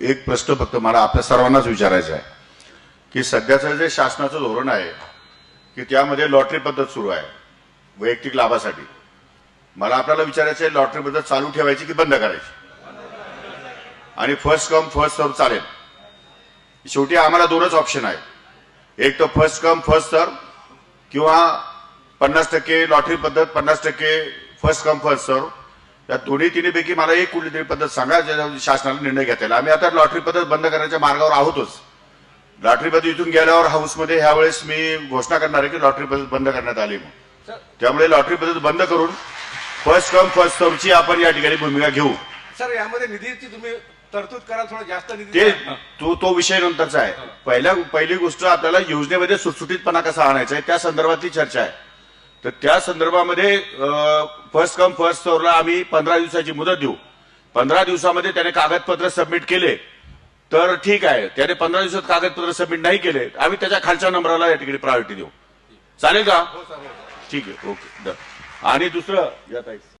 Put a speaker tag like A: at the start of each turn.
A: एक प्रश्न फक्त मला आपल्या सर्वांनाच विचारायचा आहे की सध्याचं जे शासनाचं धोरण आहे की त्यामध्ये लॉटरी पद्धत सुरू आहे वैयक्तिक लाभासाठी. मला आपल्याला विचारायचं आहे लॉटरी पद्धत चालू ठेवायची की बंद करायची? आणि फर्स्ट कम फर्स्ट सर्व चालेल. शेवटी आम्हाला दोनच ऑप्शन आहे एक तर फर्स्ट कम फर्स्ट सर्व किंवा पन्नास टक्के लॉटरी पद्धत पन्नास टक्के फर्स्ट कम फर्स्ट सर्व या दोन्ही तिन्हीपैकी मला एक कुठली तरी पद्धत सांगा ज्याच्यावर शासनाला निर्णय घेता येईल आम्ही आता लॉटरी पद्धत बंद करण्याच्या मार्गावर आहोतच. लॉटरी पद्धत इथून गेल्यावर हाऊसमध्ये ह्या वेळेस मी घोषणा करणार आहे की लॉटरी पद्धत बंद करण्यात आली म्हणून. त्यामुळे लॉटरी पद्धत बंद करून फर्स्ट कम फर्स्ट सर्वची आपण या ठिकाणी भूमिका घेऊ.
B: सर यामध्ये निधीची तुम्ही तरतूद कराल थोडं जास्त निधी
A: ते. तो तो विषय नंतरचा आहे. पहिल्या पहिली गोष्ट आपल्याला योजनेमध्ये सुटसुटीतपणा कसा आणायचा आहे त्या संदर्भातली चर्चा आहे. तर त्या संदर्भामध्ये फर्स्ट कम फर्स्ट सर्वला आम्ही पंधरा दिवसाची मुदत देऊ. पंधरा दिवसामध्ये त्याने कागदपत्र सबमिट केले. तर ठीक आहे त्याने पंधरा दिवसात कागदपत्र सबमिट नाही केले आम्ही त्याच्या खालच्या नंबराला या ठिकाणी प्रायोरिटी देऊ. चालेल का?
B: हो
A: ठीक आहे ओके आणि दुसरं या ताई.